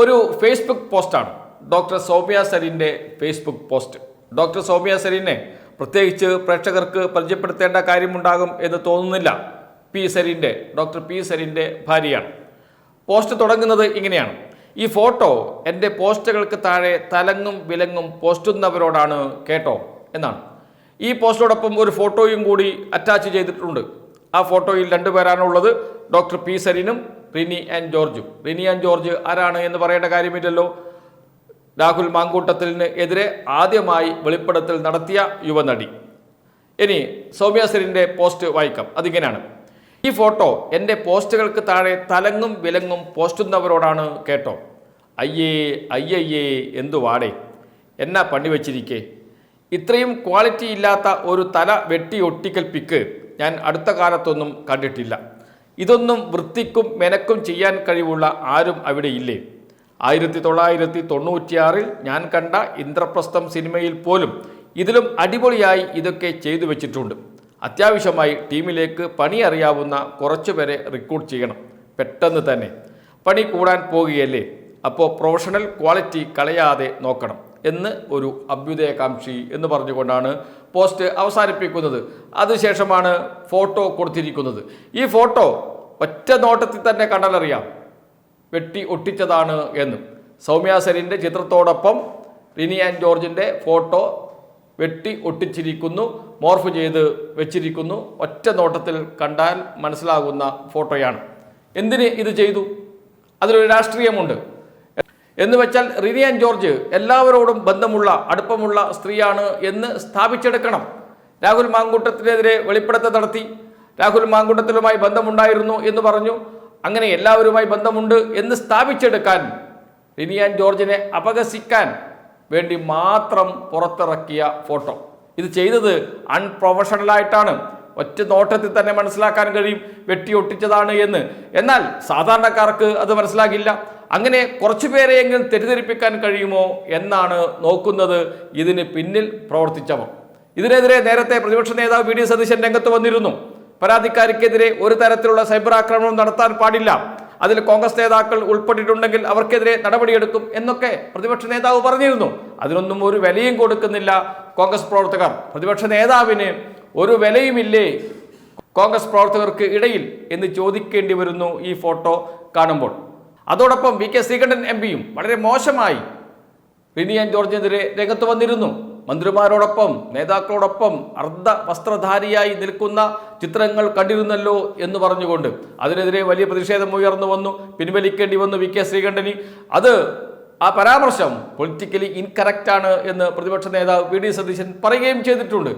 ഒരു ഫേസ്ബുക്ക് പോസ്റ്റാണ് ഡോക്ടർ സൗമ്യ സരിന്റെ ഫേസ്ബുക്ക് പോസ്റ്റ് ഡോക്ടർ സൗമ്യ സരിനെ പ്രത്യേകിച്ച് പ്രേക്ഷകർക്ക് പരിചയപ്പെടുത്തേണ്ട കാര്യമുണ്ടാകും എന്ന് തോന്നുന്നില്ല. പി സരിന്റെ ഡോക്ടർ പി സരിന്റെ ഭാര്യയാണ്. പോസ്റ്റ് തുടങ്ങുന്നത് ഇങ്ങനെയാണ്. ഈ ഫോട്ടോ എന്റെ പോസ്റ്റുകൾക്ക് താഴെ തലങ്ങും വിലങ്ങും പോസ്റ്റുന്നവരോടാണ് കേട്ടോ എന്നാണ്. ഈ പോസ്റ്റോടൊപ്പം ഒരു ഫോട്ടോയും കൂടി അറ്റാച്ച് ചെയ്തിട്ടുണ്ട്. ആ ഫോട്ടോയിൽ രണ്ടുപേരാണുള്ളത്. ഡോക്ടർ പി സരിനും റിനി ആൻഡ് ജോർജും. റിനി ആൻഡ് ജോർജ് ആരാണ് എന്ന് പറയേണ്ട കാര്യമില്ലല്ലോ. രാഹുൽ മാങ്കൂട്ടത്തിന് എതിരെ ആദ്യമായി വെളിപ്പെടുത്തൽ നടത്തിയ യുവനടി. ഇനി സൗമ്യ സരിന്റെ പോസ്റ്റ് വായിക്കാം. അതിങ്ങനെയാണ്. ഈ ഫോട്ടോ എന്റെ പോസ്റ്റുകൾക്ക് താഴെ തലങ്ങും വിലങ്ങും പോസ്റ്റുന്നവരോടാണ് കേട്ടോ. അയ്യേ അയ്യയ്യേ എന്തു വാടേ. എന്നാ പണി വച്ചിരിക്കേ. ഇത്രയും ക്വാളിറ്റി ഇല്ലാത്ത ഒരു തല വെട്ടി ഒട്ടിക്കൽ പിക്ക് ഞാൻ അടുത്ത കാലത്തൊന്നും കണ്ടിട്ടില്ല. ഇതൊന്നും വൃത്തിക്കും മെനക്കും ചെയ്യാൻ കഴിവുള്ള ആരും അവിടെ ഇല്ലേ? ആയിരത്തി തൊള്ളായിരത്തി തൊണ്ണൂറ്റിയാറിൽ ഞാൻ കണ്ട ഇന്ദ്രപ്രസ്ഥം സിനിമയിൽ പോലും ഇതിലും അടിപൊളിയായി ഇതൊക്കെ ചെയ്തു വെച്ചിട്ടുണ്ട്. അത്യാവശ്യമായി ടീമിലേക്ക് പണി അറിയാവുന്ന കുറച്ചുപേരെ റിക്രൂട്ട് ചെയ്യണം. പെട്ടെന്ന് തന്നെ. പണി കൂടാൻ പോകുകയല്ലേ? അപ്പോൾ പ്രൊഫഷണൽ ക്വാളിറ്റി കളയാതെ നോക്കണം. എന്ന് ഒരു അഭ്യുദയകാംക്ഷി എന്ന് പറഞ്ഞുകൊണ്ടാണ് പോസ്റ്റ് അവസാനിപ്പിക്കുന്നത്. അതിനുശേഷമാണ് ഫോട്ടോ കൊടുത്തിരിക്കുന്നത്. ഈ ഫോട്ടോ ഒറ്റ നോട്ടത്തിൽ തന്നെ കണ്ടാലറിയാം. വെട്ടി ഒട്ടിച്ചതാണ് എന്ന്. സൗമ്യ സരിന്റെ ചിത്രത്തോടൊപ്പം റിനി ആൻഡ് ജോർജിന്റെ ഫോട്ടോ വെട്ടി ഒട്ടിച്ചിരിക്കുന്നു മോർഫ് ചെയ്ത് വെച്ചിരിക്കുന്നു. ഒറ്റ നോട്ടത്തിൽ കണ്ടാൽ മനസ്സിലാകുന്ന ഫോട്ടോയാണ്. എന്തിന് ഇത് ചെയ്തു? അതിലൊരു രാഷ്ട്രീയമുണ്ട്. എന്ന് വെച്ചാൽ റിനി ആൻഡ് ജോർജ് എല്ലാവരോടും ബന്ധമുള്ള അടുപ്പമുള്ള സ്ത്രീയാണ് എന്ന് സ്ഥാപിച്ചെടുക്കണം. രാഹുൽ മാങ്കൂട്ടത്തിനെതിരെ വെളിപ്പെടുത്തൽ നടത്തി. രാഹുൽ മാങ്കൂട്ടത്തിലുമായി ബന്ധമുണ്ടായിരുന്നു എന്ന് പറഞ്ഞു. അങ്ങനെ എല്ലാവരുമായി ബന്ധമുണ്ട് എന്ന് സ്ഥാപിച്ചെടുക്കാൻ റിനി ആൻഡ് ജോർജിനെ അപഹസിക്കാൻ വേണ്ടി മാത്രം പുറത്തിറക്കിയ ഫോട്ടോ. ഇത് ചെയ്തത് അൺപ്രൊഫഷണലായിട്ടാണ് ഒറ്റ നോട്ടത്തിൽ തന്നെ മനസ്സിലാക്കാൻ കഴിയും. വെട്ടി ഒട്ടിച്ചതാണ് എന്ന്. എന്നാൽ സാധാരണക്കാർക്ക് അത് മനസ്സിലാകില്ല. അങ്ങനെ കുറച്ചു പേരെയെങ്കിലും തെറ്റിദ്ധരിപ്പിക്കാൻ കഴിയുമോ എന്നാണ് നോക്കുന്നത് ഇതിന് പിന്നിൽ പ്രവർത്തിച്ചവർ. ഇതിനെതിരെ നേരത്തെ പ്രതിപക്ഷ നേതാവ് വി ഡി സതീശൻ രംഗത്ത് വന്നിരുന്നു. പരാതിക്കാരിക്കെതിരെ ഒരു തരത്തിലുള്ള സൈബർ ആക്രമണം നടത്താൻ പാടില്ല. അതിൽ കോൺഗ്രസ് നേതാക്കൾ ഉൾപ്പെട്ടിട്ടുണ്ടെങ്കിൽ അവർക്കെതിരെ നടപടിയെടുക്കും എന്നൊക്കെ പ്രതിപക്ഷ നേതാവ് പറഞ്ഞിരുന്നു. അതിനൊന്നും ഒരു വിലയും കൊടുക്കുന്നില്ല കോൺഗ്രസ് പ്രവർത്തകർ. പ്രതിപക്ഷ നേതാവിന് ഒരു വിലയുമില്ലേ കോൺഗ്രസ് പ്രവർത്തകർക്ക് ഇടയിൽ എന്ന് ചോദിക്കേണ്ടി വരുന്നു ഈ ഫോട്ടോ കാണുമ്പോൾ. അതോടൊപ്പം വി കെ ശ്രീകണ്ഠൻ എം പിയും വളരെ മോശമായി റിനി ആൻഡ് ജോർജിനെതിരെ രംഗത്ത് വന്നിരുന്നു. മന്ത്രിമാരോടൊപ്പം നേതാക്കളോടൊപ്പം അർദ്ധ വസ്ത്രധാരിയായി നിൽക്കുന്ന ചിത്രങ്ങൾ കണ്ടിരുന്നല്ലോ എന്ന് പറഞ്ഞുകൊണ്ട് അതിനെതിരെ വലിയ പ്രതിഷേധം ഉയർന്നു വന്നു. പിൻവലിക്കേണ്ടി വന്നു വി കെ ശ്രീകണ്ഠനി. അത് ആ പരാമർശം പൊളിറ്റിക്കലി ഇൻകറക്റ്റാണ് എന്ന് പ്രതിപക്ഷ നേതാവ് വി ഡി സതീശൻ പറയുകയും ചെയ്തിട്ടുണ്ട്.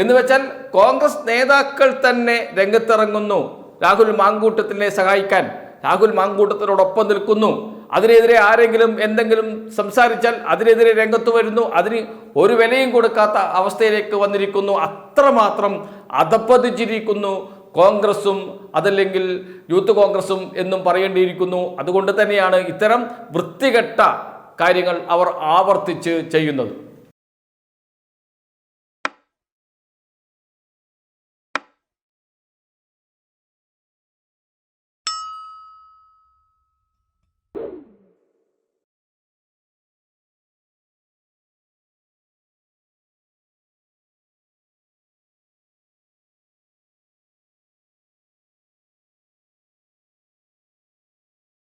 എന്ന് വെച്ചാൽ കോൺഗ്രസ് നേതാക്കൾ തന്നെ രംഗത്തിറങ്ങുന്നു. രാഹുൽ മാങ്കൂട്ടത്തിനെ സഹായിക്കാൻ. രാഹുൽ മാങ്കൂട്ടത്തിനോടൊപ്പം നിൽക്കുന്നു. അതിനെതിരെ ആരെങ്കിലും എന്തെങ്കിലും സംസാരിച്ചാൽ അതിനെതിരെ രംഗത്ത് വരുന്നു. അതിന് ഒരു വിലയും കൊടുക്കാത്ത അവസ്ഥയിലേക്ക് വന്നിരിക്കുന്നു. അത്രമാത്രം അധപ്പതിച്ചിരിക്കുന്നു കോൺഗ്രസും അതല്ലെങ്കിൽ യൂത്ത് കോൺഗ്രസും എന്നും പറയേണ്ടിയിരിക്കുന്നു. അതുകൊണ്ട് തന്നെയാണ് ഇത്തരം വൃത്തികെട്ട കാര്യങ്ങൾ അവർ ആവർത്തിച്ച് ചെയ്യുന്നത്.